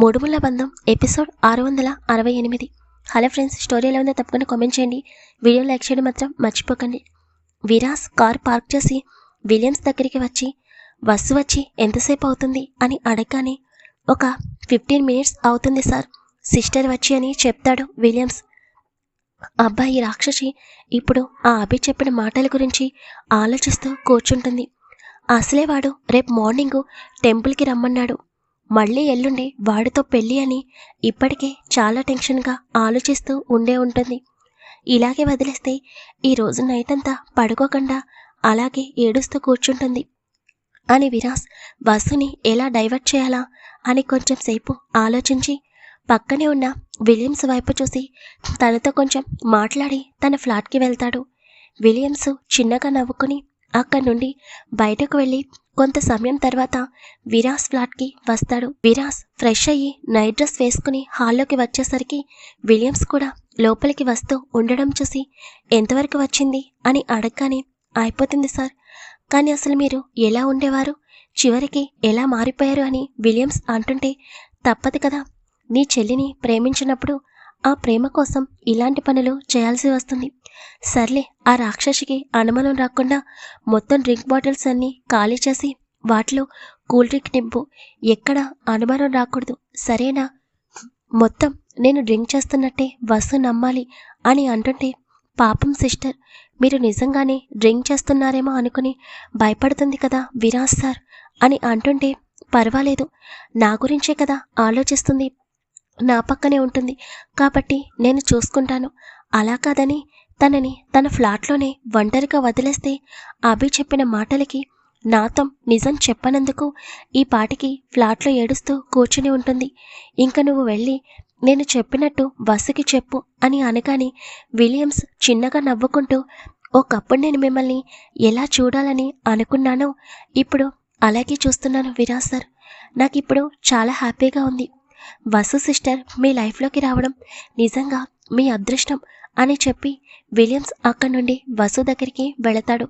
మూడుముల బంధం ఎపిసోడ్ ఆరు వందల అరవై ఎనిమిది. హలో ఫ్రెండ్స్ స్టోరీ ఎలా ఉందో తప్పకుండా కామెంట్ చేయండి. వీడియో లైక్ చేయడం మాత్రం మర్చిపోకండి. విరాస్ కార్ పార్క్ చేసి విలియమ్స్ దగ్గరికి వచ్చి బస్సు వచ్చి ఎంతసేపు అవుతుంది? అని అడగగానే ఒక ఫిఫ్టీన్ మినిట్స్ అవుతుంది సార్. సిస్టర్ వచ్చి అని చెప్తాడు విలియమ్స్. అబ్బాయి రాక్షసి ఇప్పుడు ఆ అభి చెప్పిన మాటల గురించి ఆలోచిస్తూ కూర్చుంటుంది. అసలే వాడు రేపు మార్నింగు టెంపుల్కి రమ్మన్నాడు. మళ్ళీ ఎల్లుండి వాడితో పెళ్ళి అని ఇప్పటికే చాలా టెన్షన్గా ఆలోచిస్తూ ఉండే ఉంటుంది. ఇలాగే వదిలేస్తే ఈ నైట్ అంతా పడుకోకుండా అలాగే ఏడుస్తూ కూర్చుంటుంది. అని విరాస్ బస్సుని ఎలా డైవర్ట్ చేయాలా? అని కొంచెం సేపు ఆలోచించి పక్కనే ఉన్న విలియమ్స్ వైపు చూసి తనతో కొంచెం మాట్లాడి తన ఫ్లాట్కి వెళ్తాడు. విలియమ్స్ చిన్నగా నవ్వుకుని అక్కడి నుండి బయటకు వెళ్ళి కొంత సమయం తర్వాత విరాస్ ఫ్లాట్కి వస్తాడు. విరాస్ ఫ్రెష్ అయ్యి నైట్ డ్రెస్ వేసుకుని హాల్లోకి వచ్చేసరికి విలియమ్స్ కూడా లోపలికి వస్తూ ఉండడం చూసి ఎంతవరకు వచ్చింది? అని అడగగానే అయిపోతుంది సార్. కానీ అసలు మీరు ఎలా ఉండేవారు? చివరికి ఎలా మారిపోయారు? అని విలియమ్స్ అంటుంటే తప్పదు కదా. నీ చెల్లిని ప్రేమించినప్పుడు ఆ ప్రేమ కోసం ఇలాంటి పనులు చేయాల్సి వస్తుంది. సర్లే ఆ రాక్షసికి అనుమానం రాకుండా మొత్తం డ్రింక్ బాటిల్స్ అన్నీ ఖాళీ చేసి వాటిలో కూల్ డ్రింక్ నింపు. ఎక్కడ అనుమానం రాకూడదు. సరేనా? మొత్తం నేను డ్రింక్ చేస్తున్నట్టే బస్సు నమ్మాలి అని అంటుంటే పాపం సిస్టర్ మీరు నిజంగానే డ్రింక్ చేస్తున్నారేమో అనుకుని భయపడుతుంది కదా విరాజ్ సార్ అని అంటుంటే పర్వాలేదు. నా గురించే కదా ఆలోచిస్తుంది నా పక్కనే ఉంటుంది. కాబట్టి నేను చూసుకుంటాను. అలా కాదని తనని తన ఫ్లాట్లోనే ఒంటరిగా వదిలేస్తే అభి చెప్పిన మాటలకి నాతో నిజం చెప్పనందుకు ఈ పాటికి ఫ్లాట్లో ఏడుస్తూ కూర్చుని ఉంటుంది. ఇంక నువ్వు వెళ్ళి నేను చెప్పినట్టు బస్సుకి చెప్పు అని అనగానే విలియమ్స్ చిన్నగా నవ్వుకుంటూ ఒకప్పుడు నేను మిమ్మల్ని ఎలా చూడాలని అనుకున్నానో ఇప్పుడు అలాగే చూస్తున్నాను విరాజ్ సార్. నాకు ఇప్పుడు చాలా హ్యాపీగా ఉంది. వసు సిస్టర్ మీ లైఫ్లోకి రావడం నిజంగా మీ అదృష్టం అని చెప్పి విలియమ్స్ అక్కడి నుండి వసు దగ్గరికి వెళతాడు.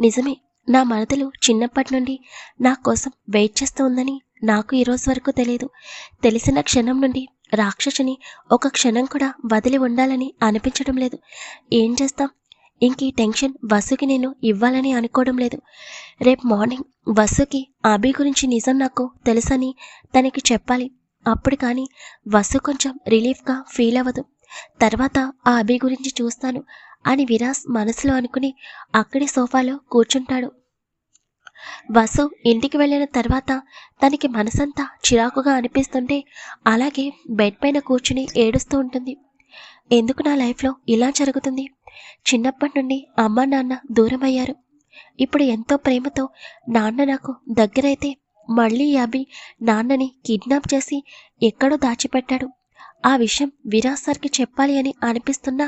నిజమే నా మనతలు చిన్నప్పటి నుండి నా కోసం వెయిట్ చేస్తూ ఉందని నాకు ఈరోజు వరకు తెలియదు. తెలిసిన క్షణం నుండి రాక్షసుని ఒక క్షణం కూడా వదిలి ఉండాలని అనిపించడం లేదు. ఏం చేస్తాం? ఇంక ఈ టెన్షన్? వసుకి నేను ఇవ్వాలని అనుకోవడం లేదు. రేపు మార్నింగ్ వసుకి అభి గురించి నిజం నాకు తెలుసని తనకి చెప్పాలి. అప్పుడు కానీ వసు కొంచెం రిలీఫ్గా ఫీల్ అవ్వదు. తర్వాత ఆ అభి గురించి చూస్తాను అని విరాస్ మనసులో అనుకుని అక్కడి సోఫాలో కూర్చుంటాడు. వసు ఇంటికి వెళ్ళిన తర్వాత తనకి మనసంతా చిరాకుగా అనిపిస్తుంటే అలాగే బెడ్ పైన కూర్చుని ఏడుస్తూ ఉంటుంది. ఎందుకు నా లైఫ్లో ఇలా జరుగుతుంది? చిన్నప్పటి నుండి అమ్మ నాన్న దూరం అయ్యారు ఇప్పుడు ఎంతో ప్రేమతో నాన్న నాకు దగ్గరైతే మళ్ళీ అభి నాన్నని కిడ్నాప్ చేసి ఎక్కడో దాచిపెట్టాడు. ఆ విషయం విరాజ్ సార్కి చెప్పాలి అని అనిపిస్తున్నా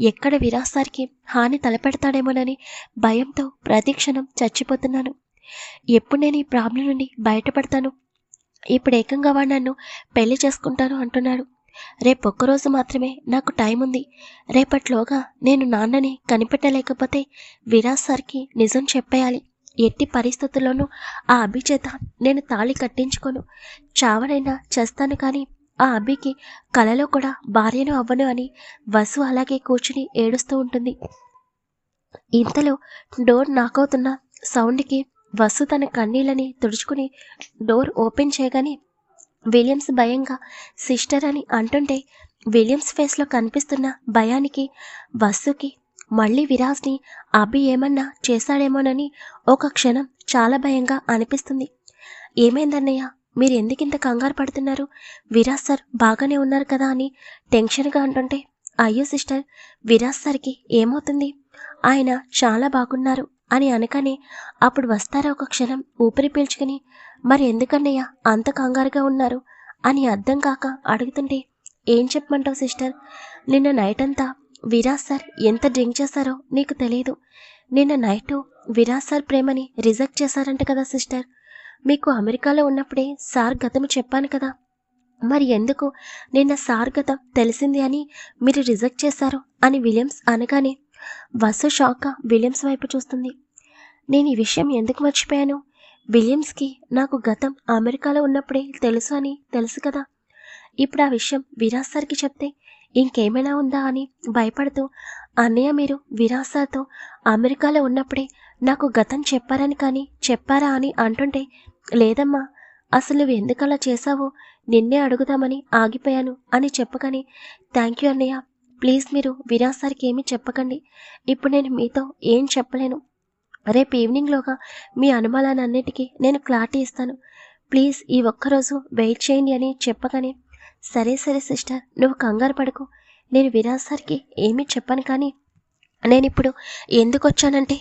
ఎక్కడ విరాజ్ సార్కి హాని తలపెడతాడేమోనని భయంతో ప్రతిక్షణం చచ్చిపోతున్నాను. ఎప్పుడు నేను ఈ ప్రాబ్లం నుండి బయటపడతాను? ఇప్పుడు ఏకంగా వాడు నన్ను పెళ్ళి చేసుకుంటాను అంటున్నాడు. రేపు ఒక్కరోజు మాత్రమే నాకు టైం ఉంది రేపట్లోగా నేను నాన్నని కనిపెట్టలేకపోతే విరాజ్ సార్కి నిజం చెప్పేయాలి. ఎట్టి పరిస్థితుల్లోనూ ఆ అభి చేత నేను తాళి కట్టించుకోను. చావనైనా చేస్తాను కానీ ఆ అభికి కలలో కూడా భార్యను అవ్వను అని వసు అలాగే కూర్చుని ఏడుస్తూ ఉంటుంది. ఇంతలో డోర్ నాకవుతున్న సౌండ్కి వసు తన కన్నీళ్ళని తుడుచుకుని డోర్ ఓపెన్ చేయగానే విలియమ్స్ భయంగా సిస్టర్ అని అంటుంటే విలియమ్స్ ఫేస్లో కనిపిస్తున్న భయానికి వస్సుకి మళ్ళీ విరాజ్ని అభి ఏమన్నా చేశాడేమోనని ఒక క్షణం చాలా భయంగా అనిపిస్తుంది. ఏమైందన్నయ్య? మీరు ఎందుకింత కంగారు పడుతున్నారు? విరాజ్ సార్ బాగానే ఉన్నారు కదా అని టెన్షన్గా అంటుంటే అయ్యో సిస్టర్ విరాజ్ సార్కి ఏమవుతుంది? ఆయన చాలా బాగున్నారు. అని అనగానే అప్పుడు వస్తారా ఒక క్షణం? ఊపిరి పీల్చుకుని మరి ఎందుకన్నయ్యా? అంత కంగారుగా ఉన్నారు? అని అర్థం కాక అడుగుతుంటే ఏం చెప్పమంటావు సిస్టర్? నిన్న నైట్ అంతా విరాజ్ సార్ ఎంత డ్రింక్ చేశారో నీకు తెలియదు నిన్న నైట్ విరాజ్ సార్ ప్రేమని రిజెక్ట్ చేశారంట కదా సిస్టర్. మీకు అమెరికాలో ఉన్నప్పుడే సార్ గతం చెప్పాను కదా. మరి ఎందుకు నిన్న సార్ గతం తెలిసింది అని మీరు రిజెక్ట్ చేశారు? అని విలియమ్స్ అనగానే వసు షాక్గా విలియమ్స్ వైపు చూస్తుంది. నేను ఈ విషయం ఎందుకు మర్చిపోయాను? విలియమ్స్కి నాకు గతం అమెరికాలో ఉన్నప్పుడే తెలుసు అని తెలుసు కదా. ఇప్పుడు ఆ విషయం విరాజ్ సార్కి చెప్తే ఇంకేమైనా ఉందా అని భయపడుతూ అన్నయ్య మీరు విరాజ్ సార్తో అమెరికాలో ఉన్నప్పుడే నాకు గతం చెప్పారని కానీ చెప్పారా అని అంటుంటే లేదమ్మా అసలు నువ్వు ఎందుకలా చేశావో నిన్నే అడుగుదామని ఆగిపోయాను అని చెప్పకని థ్యాంక్ యూ అన్నయ్య ప్లీజ్ మీరు విరాజ్ సార్కి ఏమీ చెప్పకండి. ఇప్పుడు నేను మీతో ఏం చెప్పలేను. రేపు ఈవినింగ్లోగా మీ అనుమానాలన్నిటికీ నేను క్లారిటీ ఇస్తాను. ప్లీజ్ ఈ ఒక్కరోజు వెయిట్ చేయండి అని చెప్పగానే సరే సరే సిస్టర్ నువ్వు కంగారు పడకు. నేను విరాజ్ సార్కి ఏమీ చెప్పను కానీ నేను ఇప్పుడు ఎందుకు వచ్చానంటే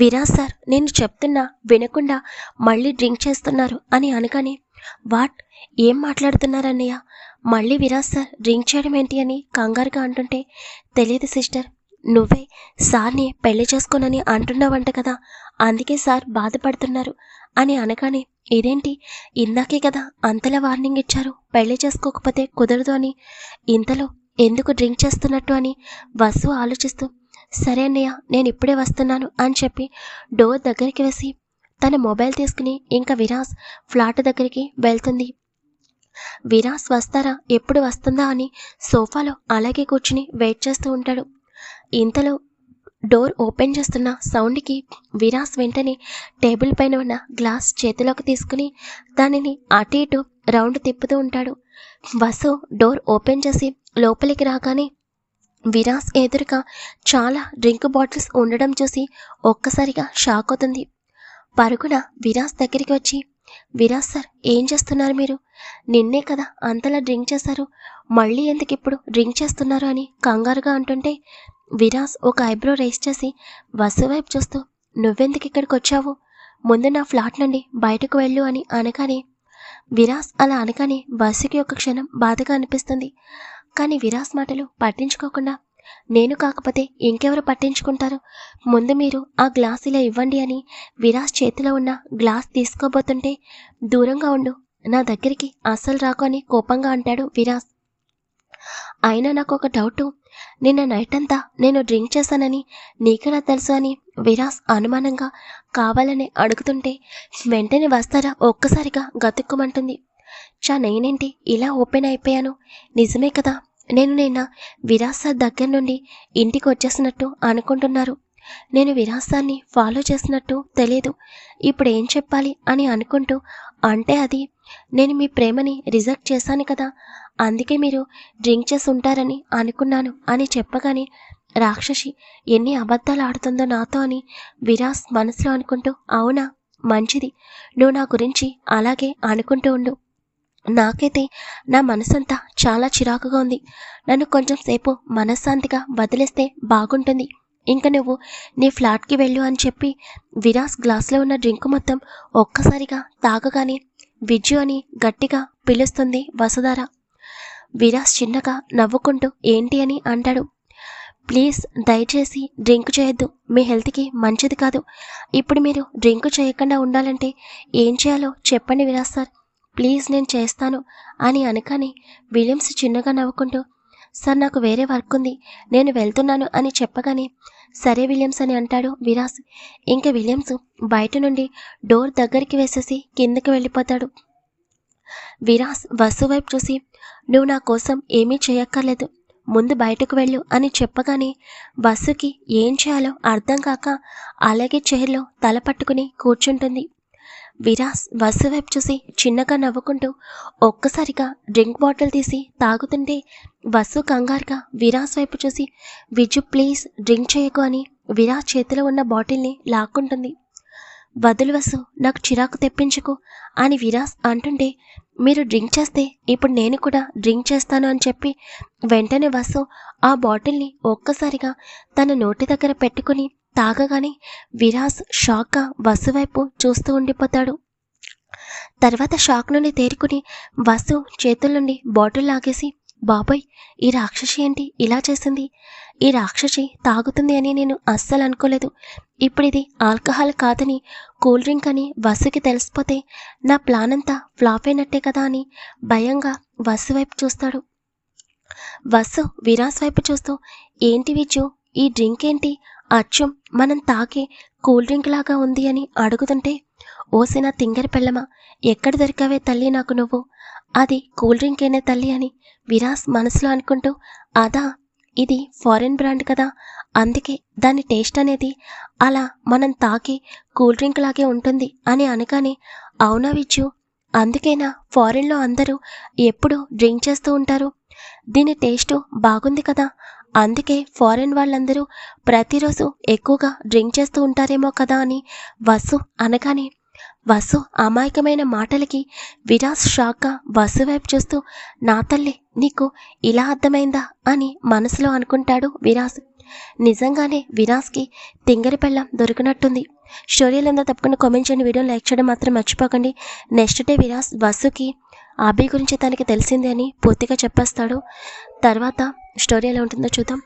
విరాజ్ సార్ నేను చెప్తున్నా వినకుండా మళ్ళీ డ్రింక్ చేస్తున్నారు అని అనగానే వాట్? ఏం మాట్లాడుతున్నారన్నయ్య మళ్ళీ విరాజ్ సార్ డ్రింక్ చేయడం ఏంటి అని కంగారుగా అంటుంటే తెలియదు సిస్టర్ నువ్వే సార్ని పెళ్ళి చేసుకోనని అంటున్నావంట కదా అందుకే సార్ బాధపడుతున్నారు అని అనగానే ఇదేంటి? ఇందాకే కదా అంతలా వార్నింగ్ ఇచ్చారు పెళ్ళి చేసుకోకపోతే కుదరదు అని. ఇంతలో ఎందుకు డ్రింక్ చేస్తున్నట్టు అని వసు ఆలోచిస్తూ సరే అన్నయ్య నేను ఇప్పుడే వస్తున్నాను అని చెప్పి డోర్ దగ్గరికి వేసి తన మొబైల్ తీసుకుని ఇంకా విరాస్ ఫ్లాట్ దగ్గరికి వెళ్తుంది. విరాస్ వస్తారా? ఎప్పుడు వస్తుందా అని సోఫాలో అలాగే కూర్చుని వెయిట్ చేస్తూ ఉంటాడు. ఇంతలో డోర్ ఓపెన్ చేస్తున్న సౌండ్కి విరాస్ వెంటనే టేబుల్ పైన ఉన్న గ్లాస్ చేతిలోకి తీసుకుని దానిని అటు ఇటు రౌండ్ తిప్పుతూ ఉంటాడు. వసు డోర్ ఓపెన్ చేసి లోపలికి రాగానే విరాస్ ఎదురుగా చాలా డ్రింక్ బాటిల్స్ ఉండడం చూసి ఒక్కసారిగా షాక్ అవుతుంది. పరుగున విరాస్ దగ్గరికి వచ్చి విరాజ్ సార్ ఏం చేస్తున్నారు మీరు? నిన్నే కదా అంతలా డ్రింక్ చేశారు. మళ్ళీ ఎందుకు ఇప్పుడు డ్రింక్ చేస్తున్నారు అని కంగారుగా అంటుంటే విరాజ్ ఒక ఐబ్రో రేస్ చేసి వసు వైపు చూస్తూ నువ్వెందుకు ఇక్కడికి వచ్చావు? ముందు నా ఫ్లాట్ నుండి బయటకు వెళ్ళు అని అనగానే విరాస్ అలా అనగానే బస్సుకి ఒక క్షణం బాధగా అనిపిస్తుంది. కానీ విరాస్ మాటలు పట్టించుకోకుండా నేను కాకపోతే ఇంకెవరు పట్టించుకుంటారు? ముందు మీరు ఆ గ్లాస్ ఇలా ఇవ్వండి అని విరాస్ చేతిలో ఉన్న గ్లాస్ తీసుకోబోతుంటే దూరంగా ఉండు నా దగ్గరికి అస్సలు రాకు అని కోపంగా అంటాడు విరాస్ అయినా నాకు ఒక డౌటు నిన్న నైట్ అంతా నేను డ్రింక్ చేశానని నీకెలా తెలుసు అని విరాస్ అనుమానంగా కావాలని అడుగుతుంటే వెంటనే వస్తారా? ఒక్కసారిగా గతుక్కుమంటుంది. చా నేనేంటి? ఇలా ఓపెన్ అయిపోయాను. నిజమే కదా? నేను నిన్న విరాస్ సార్ దగ్గర నుండి ఇంటికి వచ్చేసినట్టు అనుకుంటున్నారు. నేను విరాస్ సార్ని ఫాలో చేసినట్టు తెలియదు ఇప్పుడు ఏం చెప్పాలి అని అనుకుంటూ అంటే అది నేను మీ ప్రేమని రిజెక్ట్ చేశాను కదా అందుకే మీరు డ్రింక్ చేసి ఉంటారని అనుకున్నాను అని చెప్పగానే రాక్షసి ఎన్ని అబద్ధాలు ఆడుతుందో నాతో అని విరాస్ మనసులో అనుకుంటూ అవునా మంచిది. నువ్వు నా గురించి అలాగే అనుకుంటూ ఉండు. నాకైతే నా మనసంతా చాలా చిరాకుగా ఉంది. నన్ను కొంచెం సేపు మనశ్శాంతిగా వదిలేస్తే బాగుంటుంది. ఇంక నువ్వు నీ ఫ్లాట్కి వెళ్ళు అని చెప్పి విరాస్ గ్లాస్లో ఉన్న డ్రింక్ మొత్తం ఒక్కసారిగా తాగగానే విజ్జు అని గట్టిగా పిలుస్తుంది వసుధార. విరాస్ చిన్నగా నవ్వుకుంటూ ఏంటి అని అంటాడు. ప్లీజ్ దయచేసి డ్రింక్ చేయొద్దు. మీ హెల్త్కి మంచిది కాదు. ఇప్పుడు మీరు డ్రింక్ చేయకుండా ఉండాలంటే ఏం చేయాలో చెప్పండి విరాస్ సార్. ప్లీజ్ నేను చేస్తాను అని అనగానే విలియమ్స్ చిన్నగా నవ్వుకుంటూ సార్ నాకు వేరే వర్క్ ఉంది. నేను వెళ్తున్నాను అని చెప్పగానే సరే విలియమ్స్ అని అంటాడు విరాస్. ఇంకా విలియమ్స్ బయట నుండి డోర్ దగ్గరికి వేసేసి కిందకి వెళ్ళిపోతాడు. విరాస్ వసు వైపు చూసి నువ్వు నా కోసం ఏమీ చేయక్కర్లేదు. ముందు బయటకు వెళ్ళు అని చెప్పగానే వసుకి ఏం చేయాలో అర్థం కాక అలాగే చైర్లో తల పట్టుకుని కూర్చుంటుంది. విరాస్ వసు వైపు చూసి చిన్నగా నవ్వుకుంటూ ఒక్కసారిగా డ్రింక్ బాటిల్ తీసి తాగుతుంటే వసు కంగారుగా విరాస్ వైపు చూసి విజు ప్లీజ్ డ్రింక్ చేయకు అని విరాస్ చేతిలో ఉన్న బాటిల్ని లాక్కుంటుంది. వదులు వసు నాకు చిరాకు తెప్పించుకు అని విరాస్ అంటుంటే మీరు డ్రింక్ చేస్తే ఇప్పుడు నేను కూడా డ్రింక్ చేస్తాను అని చెప్పి వెంటనే వసు ఆ బాటిల్ని ఒక్కసారిగా తన నోటి దగ్గర పెట్టుకుని తాగగానే విరాస్ షాక్గా వసు వైపు చూస్తూ ఉండిపోతాడు. తర్వాత షాక్ నుండి తేరుకుని వసు చేతుల నుండి బాటిల్ లాగేసి బాబోయ్ ఈ రాక్షసి ఏంటి? ఇలా చేసింది. ఈ రాక్షసి తాగుతుంది అని నేను అస్సలు అనుకోలేదు. ఇప్పుడు ఇది ఆల్కహాల్ కాదని కూల్ డ్రింక్ అని వసుకి తెలిసిపోతే నా ప్లాన్ అంతా ఫ్లాప్ అయినట్టే కదా అని భయంగా వసు వైపు చూస్తాడు. వసు విరాస్ వైపు చూస్తూ ఏంటి విచ్చు ఈ డ్రింక్ ఏంటి? అచ్చం మనం తాకే కూల్ డ్రింక్ లాగా ఉంది అని అడుగుతుంటే ఓసిన తింగరి పెళ్ళమా ఎక్కడ దొరికావే తల్లి నాకు నువ్వు? అది కూల్ డ్రింక్ అయినా తల్లి అని విరాస్ మనసులో అనుకుంటూ అదా ఇది ఫారెన్ బ్రాండ్ కదా అందుకే దాని టేస్ట్ అనేది అలా మనం తాకి కూల్ డ్రింక్ లాగే ఉంటుంది అని అనగానే అవునా విచ్చు అందుకేనా ఫారెన్లో అందరూ ఎప్పుడు డ్రింక్ చేస్తూ ఉంటారు? దీని టేస్ట్ బాగుంది కదా అందుకే ఫారెన్ వాళ్ళందరూ ప్రతిరోజు ఎక్కువగా డ్రింక్ చేస్తూ ఉంటారేమో కదా అని వసు అనగానే వసు అమాయకమైన మాటలకి విరాస్ షాక్గా వసు వైపు చూస్తూ నా తల్లి నీకు ఇలా అర్థమైందా అని మనసులో అనుకుంటాడు విరాస్. నిజంగానే విరాస్కి తింగరి పెళ్ళం దొరికినట్టుంది. స్టోరీలంతా తప్పకుండా కామెంట్ చేయండి వీడియో లైక్ చేయడం మాత్రం మర్చిపోకండి. నెక్స్ట్ డే విరాస్ వసుకి అభి గురించి తనకి తెలిసింది అని పూర్తిగా చెప్పేస్తాడు. తర్వాత స్టోరీ ఎలా ఉంటుందో చూద్దాం.